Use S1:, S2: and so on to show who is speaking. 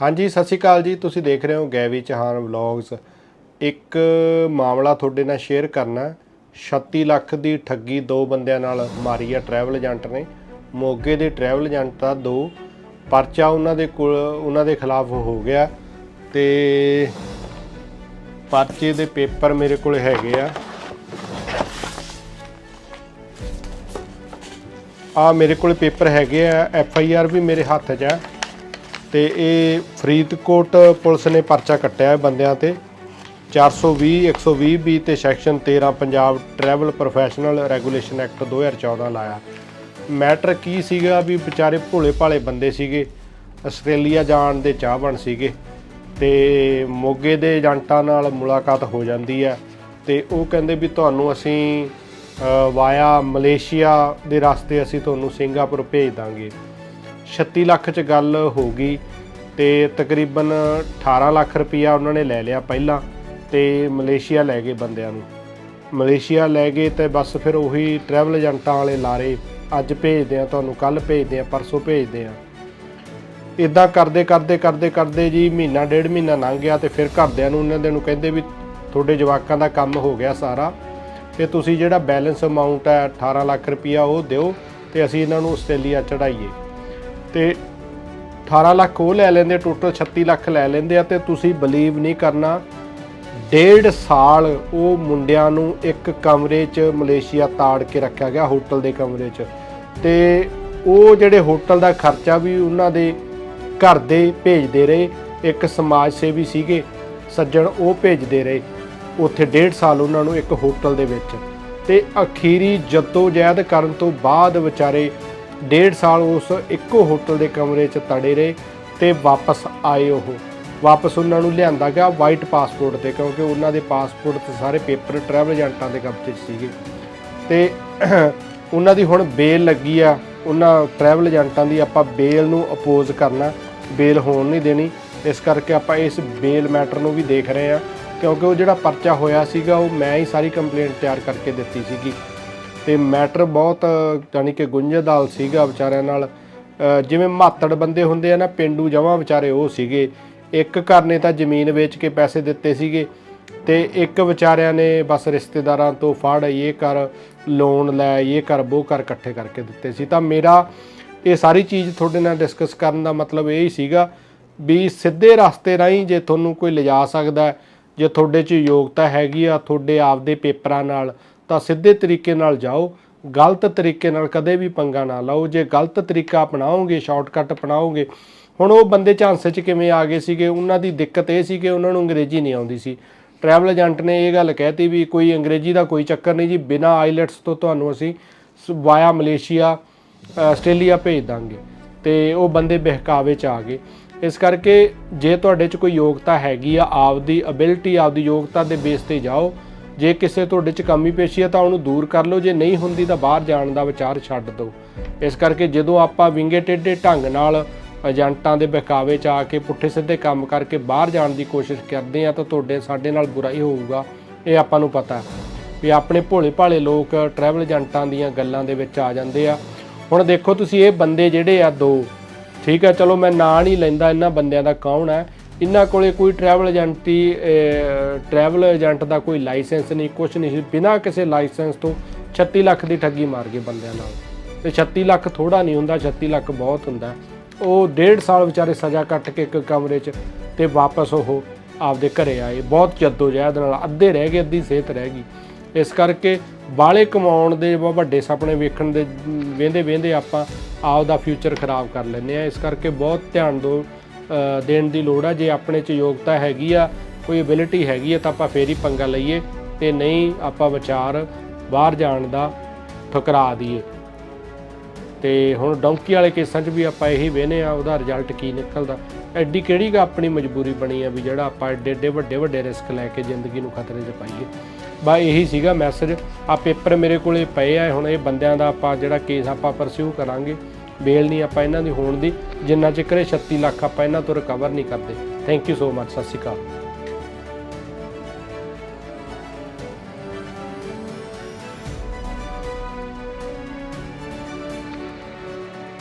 S1: ਹਾਂਜੀ, ਸਤਿ ਸ਼੍ਰੀ ਅਕਾਲ ਜੀ। ਤੁਸੀਂ ਦੇਖ ਰਹੇ ਹੋ ਗੈਵੀ ਚਹਾਨ ਵਲੌਗਸ ਇੱਕ ਮਾਮਲਾ ਤੁਹਾਡੇ ਨਾਲ ਸ਼ੇਅਰ ਕਰਨਾ। 36 ਲੱਖ ਦੀ ਠੱਗੀ ਦੋ ਬੰਦਿਆਂ ਨਾਲ ਮਾਰੀ ਆ ਟਰੈਵਲ ਏਜੰਟ ਨੇ। ਮੋਗੇ ਦੇ ਟਰੈਵਲ ਏਜੰਟ ਦਾ ਦੋ। ਪਰਚਾ ਉਹਨਾਂ ਦੇ ਕੋਲ, ਉਹਨਾਂ ਦੇ ਖਿਲਾਫ ਹੋ ਗਿਆ ਤੇ ਪਰਚੇ ਦੇ ਪੇਪਰ ਮੇਰੇ ਕੋਲ ਹੈਗੇ ਆ। ਆ ਮੇਰੇ ਕੋਲ ਪੇਪਰ ਹੈਗੇ ਆ। ਐਫ ਆਈ ਆਰ ਵੀ ਮੇਰੇ ਹੱਥ 'ਚ ਆ। ਤੇ ਇਹ ਫਰੀਦਕੋਟ ਪੁਲਿਸ ਨੇ ਪਰਚਾ ਕੱਟਿਆ ਹੈ ਬੰਦਿਆਂ ਤੇ। 420 120 ਬੀ ਤੇ section 13 Punjab travel professional regulation act 2014 ਲਾਇਆ। ਮੈਟਰ ਕੀ ਸੀਗਾ ਵੀ ਵਿਚਾਰੇ ਭੋਲੇ ਭਾਲੇ ਬੰਦੇ ਸੀਗੇ, ਆਸਟ੍ਰੇਲੀਆ ਜਾਣ ਦੇ ਚਾਹਵਣ ਸੀਗੇ ਤੇ ਮੋਗੇ ਦੇ ਏਜੰਟਾਂ ਨਾਲ ਮੁਲਾਕਾਤ ਹੋ ਜਾਂਦੀ ਹੈ ਤੇ ਉਹ ਕਹਿੰਦੇ ਵੀ ਤੁਹਾਨੂੰ ਅਸੀਂ ਵਾਇਆ ਮਲੇਸ਼ੀਆ ਦੇ ਰਸਤੇ ਅਸੀਂ ਤੁਹਾਨੂੰ ਸਿੰਗਾਪੁਰ ਭੇਜ ਦਾਂਗੇ। 36 ਲੱਖ ਚ ਗੱਲ ਹੋ ਗਈ ਤੇ ਤਕਰੀਬਨ 18 ਲੱਖ ਰੁਪਇਆ ਉਹਨਾਂ ਨੇ ਲੈ ਲਿਆ ਪਹਿਲਾਂ ਤੇ ਮਲੇਸ਼ੀਆ ਲੈ ਗਏ ਬੰਦਿਆਂ ਨੂੰ। ਮਲੇਸ਼ੀਆ ਲੈ ਗਏ ਤੇ ਬਸ ਫਿਰ ਉਹੀ ਟਰੈਵਲ ਏਜੰਟਾਂ ਵਾਲੇ ਲਾਰੇ ਅੱਜ ਭੇਜਦੇ ਆ, ਤੁਹਾਨੂੰ ਕੱਲ ਭੇਜਦੇ ਆ, ਪਰਸੋਂ ਭੇਜਦੇ ਆ। ਇਦਾਂ ਕਰਦੇ ਕਰਦੇ ਕਰਦੇ ਕਰਦੇ ਜੀ ਮਹੀਨਾ, ਡੇਢ ਮਹੀਨਾ ਲੰਘ ਗਿਆ ਤੇ ਫਿਰ ਘਰਦਿਆਂ ਨੂੰ, ਉਹਨਾਂ ਦੇ ਨੂੰ ਕਹਿੰਦੇ ਵੀ ਤੁਹਾਡੇ ਜਵਾਕਾਂ ਦਾ ਕੰਮ ਹੋ ਗਿਆ ਸਾਰਾ ਤੇ ਤੁਸੀਂ ਜਿਹੜਾ ਬੈਲੈਂਸ ਅਮਾਉਂਟ ਹੈ 18 ਲੱਖ ਰੁਪਇਆ ਉਹ ਦਿਓ ਤੇ ਅਸੀਂ ਇਹਨਾਂ ਨੂੰ ਆਸਟ੍ਰੇਲੀਆ ਚੜਾਈਏ ਤੇ 18 ਲੱਖ ਉਹ ਲੈ ਲੈਂਦੇ ਟੋਟਲ 36 ਲੱਖ ਲੈ ਲੈਂਦੇ ਆ ਤੇ ਤੁਸੀਂ ਬਲੀਵ ਨਹੀਂ ਕਰਨਾ। ਡੇਢ ਸਾਲ ਉਹ ਮੁੰਡਿਆਂ ਨੂੰ ਇੱਕ ਕਮਰੇ 'ਚ ਮਲੇਸ਼ੀਆ ਤਾੜ ਕੇ ਰੱਖਿਆ ਗਿਆ, ਹੋਟਲ ਦੇ ਕਮਰੇ 'ਚ। ਤੇ ਉਹ ਜਿਹੜੇ ਹੋਟਲ ਦਾ ਖਰਚਾ ਵੀ ਉਹਨਾਂ ਦੇ ਘਰ ਦੇ ਭੇਜਦੇ ਰਹੇ, ਇੱਕ ਸਮਾਜ ਸੇਵੀ ਸੀਗੇ, ਸੱਜਣ ਉਹ ਭੇਜਦੇ ਰਹੇ, ਉੱਥੇ ਡੇਢ ਸਾਲ ਉਹਨਾਂ ਨੂੰ ਇੱਕ ਹੋਟਲ ਦੇ ਵਿੱਚ। ਤੇ ਅਖੀਰੀ ਜੱਦੋ ਜਹਿਦ ਕਰਨ ਤੋਂ ਬਾਅਦ ਵਿਚਾਰੇ ਡੇਢ ਸਾਲ ਉਸ ਇੱਕੋ ਹੋਟਲ ਦੇ ਕਮਰੇ 'ਚ ਤੜੇ ਰਹੇ ਤੇ ਵਾਪਸ ਆਏ ਉਹ। ਵਾਪਸ ਉਹਨਾਂ ਨੂੰ ਲਿਆਂਦਾ ਗਿਆ ਵਾਈਟ ਪਾਸਪੋਰਟ ਤੇ, ਕਿਉਂਕਿ ਉਹਨਾਂ ਦੇ ਪਾਸਪੋਰਟ ਤੇ ਸਾਰੇ ਪੇਪਰ ਟਰੈਵਲ ਏਜੰਟਾਂ ਦੇ ਕਬਜ਼ੇ 'ਚ ਸੀਗੇ। ਤੇ ਉਹਨਾਂ ਦੀ ਹੁਣ ਬੇਲ ਲੱਗੀ ਆ। ਉਹਨਾਂ ਟਰੈਵਲ ਏਜੰਟਾਂ ਦੀ ਆਪਾਂ ਬੇਲ ਨੂੰ ਅਪੋਜ਼ ਕਰਨਾ ਬੇਲ ਹੋਣ ਨਹੀਂ ਦੇਣੀ। ਇਸ ਕਰਕੇ ਆਪਾਂ ਇਸ ਬੇਲ ਮੈਟਰ ਨੂੰ ਵੀ ਦੇਖ ਰਹੇ ਆ ਕਿਉਂਕਿ ਉਹ ਜਿਹੜਾ ਪਰਚਾ ਹੋਇਆ ਸੀਗਾ, ਉਹ ਮੈਂ ਹੀ ਸਾਰੀ ਕੰਪਲੇਂਟ ਤਿਆਰ ਕਰਕੇ ਦਿੱਤੀ ਸੀਗੀ। ਤੇ ਮੈਟਰ ਬਹੁਤ ਜਾਨੀ ਕਿ ਗੁੰਝਲਦਾਰ ਸੀਗਾ ਵਿਚਾਰਿਆਂ ਨਾਲ। ਜਿਵੇਂ ਮਾਤੜ ਬੰਦੇ ਹੁੰਦੇ ਆ ਨਾ, ਪਿੰਡੂ ਜਮਾਂ ਵਿਚਾਰੇ ਉਹ ਸੀਗੇ। ਇੱਕ ਘਰ ਨੇ ਤਾਂ ਜ਼ਮੀਨ ਵੇਚ ਕੇ ਪੈਸੇ ਦਿੱਤੇ ਸੀਗੇ ਤੇ ਇੱਕ ਵਿਚਾਰਿਆਂ ਨੇ ਬਸ ਰਿਸ਼ਤੇਦਾਰਾਂ ਤੋਂ ਫੜ ਇਹ ਕਰ ਲੋਨ ਲੈ, ਇਹ ਕਰ ਉਹ ਕਰ ਇਕੱਠੇ ਕਰਕੇ ਦਿੱਤੇ ਸੀ। ਤਾਂ ਮੇਰਾ ਇਹ ਸਾਰੀ ਚੀਜ਼ ਤੁਹਾਡੇ ਨਾਲ ਡਿਸਕਸ ਕਰਨ ਦਾ ਮਤਲਬ ਇਹ ਹੀ ਸੀਗਾ ਵੀ ਸਿੱਧੇ ਰਸਤੇ ਰਾਹੀਂ ਜੇ ਤੁਹਾਨੂੰ ਕੋਈ ਲਿਜਾ ਸਕਦਾ, ਜੇ ਤੁਹਾਡੇ 'ਚ ਯੋਗਤਾ ਹੈਗੀ ਆ, ਤੁਹਾਡੇ ਆਪਦੇ ਪੇਪਰਾਂ ਨਾਲ ਤਾਂ ਸਿੱਧੇ ਤਰੀਕੇ ਨਾਲ ਜਾਓ। ਗਲਤ ਤਰੀਕੇ ਨਾਲ ਕਦੇ ਵੀ ਪੰਗਾ ਨਾ ਲਓ। ਜੇ ਗਲਤ ਤਰੀਕਾ ਅਪਣਾਓਗੇ, ਸ਼ਾਰਟਕਟ ਅਪਣਾਓਗੇ, ਹੁਣ ਉਹ ਬੰਦੇ ਝਾਂਸੇ 'ਚ ਕਿਵੇਂ ਆ ਗਏ ਸੀਗੇ, ਉਹਨਾਂ ਦੀ ਦਿੱਕਤ ਇਹ ਸੀ ਕਿ ਉਹਨਾਂ ਨੂੰ ਅੰਗਰੇਜ਼ੀ ਨਹੀਂ ਆਉਂਦੀ ਸੀ। ਟਰੈਵਲ ਏਜੰਟ ਨੇ ਇਹ ਗੱਲ ਕਹਿਤੀ ਵੀ ਕੋਈ ਅੰਗਰੇਜ਼ੀ ਦਾ ਕੋਈ ਚੱਕਰ ਨਹੀਂ ਜੀ, ਬਿਨਾ ਆਈਲੈਟਸ ਤੋਂ ਤੁਹਾਨੂੰ ਅਸੀਂ ਵਾਇਆ ਮਲੇਸ਼ੀਆ, ਆਸਟ੍ਰੇਲੀਆ ਭੇਜ ਦਾਂਗੇ। ਤੇ ਉਹ ਬੰਦੇ ਬਹਿਕਾਵੇ 'ਚ ਆ ਗਏ। ਇਸ ਕਰਕੇ ਜੇ ਤੁਹਾਡੇ 'ਚ ਕੋਈ ਯੋਗਤਾ ਹੈਗੀ ਆ, ਆਪਦੀ ਅਬਿਲਿਟੀ ਆਪਦੀ ਯੋਗਤਾ ਦੇ ਬੇਸ ਤੇ ਜਾਓ ਜੇ ਕਿਸੇ ਤੁਹਾਡੇ 'ਚ ਕਮੀ ਪੇਸ਼ੀ ਹੈ ਤਾਂ ਉਹਨੂੰ ਦੂਰ ਕਰ ਲਓ, ਜੇ ਨਹੀਂ ਹੁੰਦੀ ਤਾਂ ਬਾਹਰ ਜਾਣ ਦਾ ਵਿਚਾਰ ਛੱਡ ਦਿਓ। ਇਸ ਕਰਕੇ ਜਦੋਂ ਆਪਾਂ ਵਿੰਗੇ ਟੇਢੇ ਢੰਗ ਨਾਲ ਏਜੰਟਾਂ ਦੇ ਬਹਿਕਾਵੇ 'ਚ ਆ ਕੇ ਪੁੱਠੇ ਸਿੱਧੇ ਕੰਮ ਕਰਕੇ ਬਾਹਰ ਜਾਣ ਦੀ ਕੋਸ਼ਿਸ਼ ਕਰਦੇ ਆ ਤਾਂ ਤੁਹਾਡੇ, ਸਾਡੇ ਨਾਲ ਬੁਰਾ ਹੀ ਹੋਊਗਾ, ਇਹ ਆਪਾਂ ਨੂੰ ਪਤਾ। ਵੀ ਆਪਣੇ ਭੋਲੇ ਭਾਲੇ ਲੋਕ ਟਰੈਵਲ ਏਜੰਟਾਂ ਦੀਆਂ ਗੱਲਾਂ ਦੇ ਵਿੱਚ ਆ ਜਾਂਦੇ ਆ। ਹੁਣ ਦੇਖੋ ਤੁਸੀਂ ਇਹ ਬੰਦੇ ਜਿਹੜੇ ਆ ਦੋ, ਠੀਕ ਹੈ ਚਲੋ ਮੈਂ ਨਾਂ ਨਹੀਂ ਲੈਂਦਾ ਇਹਨਾਂ ਬੰਦਿਆਂ ਦਾ ਕੌਣ ਹੈ। ਇਹਨਾਂ ਕੋਲੇ ਕੋਈ ਟਰੈਵਲ ਏਜੰਟੀ ਟਰੈਵਲ ਏਜੰਟ ਦਾ ਕੋਈ ਲਾਇਸੈਂਸ ਨਹੀਂ ਕੁਝ ਨਹੀਂ ਸੀ। ਬਿਨਾਂ ਕਿਸੇ ਲਾਇਸੈਂਸ ਤੋਂ 36 ਲੱਖ ਦੀ ਠੱਗੀ ਮਾਰ ਗਏ ਬੰਦਿਆਂ ਨਾਲ। ਤੇ 36 ਲੱਖ ਥੋੜਾ ਨਹੀਂ ਹੁੰਦਾ 36 ਲੱਖ ਬਹੁਤ ਹੁੰਦਾ। ਉਹ ਡੇਢ ਸਾਲ ਵਿਚਾਰੇ ਸਜ਼ਾ ਕੱਟ ਕੇ ਇੱਕ ਕਮਰੇ 'ਚ ਤੇ ਵਾਪਸ ਉਹ ਆਪਦੇ ਘਰੇ ਆਏ। ਬਹੁਤ ਜਹਿਦ ਨਾਲ ਅੱਧੇ ਰਹਿ ਗਏ, ਅੱਧੀ ਸਿਹਤ ਰਹਿ ਗਈ। ਇਸ ਕਰਕੇ ਬਾਲੇ ਕਮਾਉਣ ਦੇ ਵਾ- ਵੱਡੇ ਸੁਪਨੇ ਵੇਖਣ ਦੇ ਵੇਂਦੇ ਵੇਂਦੇ ਆਪਾਂ ਆਪ ਦਾ ਫਿਊਚਰ ਖਰਾਬ ਕਰ ਲੈਂਦੇ ਆ ਇਸ ਕਰਕੇ ਬਹੁਤ ਧਿਆਨ ਦਿਓ। ਦੇਣ ਦੀ ਲੋੜ ਆ। ਜੇ ਆਪਣੇ 'ਚ ਯੋਗਤਾ ਹੈਗੀ ਆ, ਕੋਈ ਐਬਿਲਿਟੀ ਹੈਗੀ ਆ, ਤਾਂ ਆਪਾਂ ਫੇਰ ਹੀ ਪੰਗਾ ਲਈਏ ਤੇ ਨਹੀਂ ਆਪਾਂ ਵਿਚਾਰ ਬਾਹਰ ਜਾਣ ਦਾ ਠੁਕਰਾ ਦਈਏ। ਤੇ ਹੁਣ ਡੌਂਕੀ ਵਾਲੇ ਕੇਸਾਂ 'ਚ ਵੀ ਆਪਾਂ ਇਹੀ ਵੇਨੇ ਆ, ਉਹਦਾ ਰਿਜ਼ਲਟ ਕੀ ਨਿਕਲਦਾ? ਐਡੀ ਕਿਹੜੀ ਗਾ ਆਪਣੀ ਮਜਬੂਰੀ ਬਣੀ ਆ ਵੀ ਜਿਹੜਾ ਆਪਾਂ ਐਡੇ ਐਡੇ ਵੱਡੇ ਵੱਡੇ ਰਿਸਕ ਲੈ ਕੇ ਜ਼ਿੰਦਗੀ ਨੂੰ ਖਤਰੇ 'ਚ ਪਾਈਏ? ਬਾ ਇਹੀ ਸੀਗਾ ਮੈਸੇਜ ਆ ਪੇਪਰ ਮੇਰੇ ਕੋਲੇ ਪਏ ਆ, ਹੁਣ ਇਹ ਬੰਦਿਆਂ ਦਾ ਆਪਾਂ ਜਿਹੜਾ ਕੇਸ ਆਪਾਂ ਪਰਸਿਊ ਕਰਾਂਗੇ। ਬੇਲ ਨਹੀਂ ਆਪਾਂ ਇਹਨਾਂ ਦੀ ਹੋਣ ਦੀ। ਜਿੰਨਾ ਚਿਰ ਇਹ 36 ਲੱਖ ਆਪਾਂ ਇਹਨਾਂ ਤੋਂ ਰਿਕਵਰ ਨਹੀਂ ਕਰਦੇ। ਥੈਂਕ ਯੂ ਸੋ ਮਚ ਸਤਿ ਸ਼੍ਰੀ ਅਕਾਲ।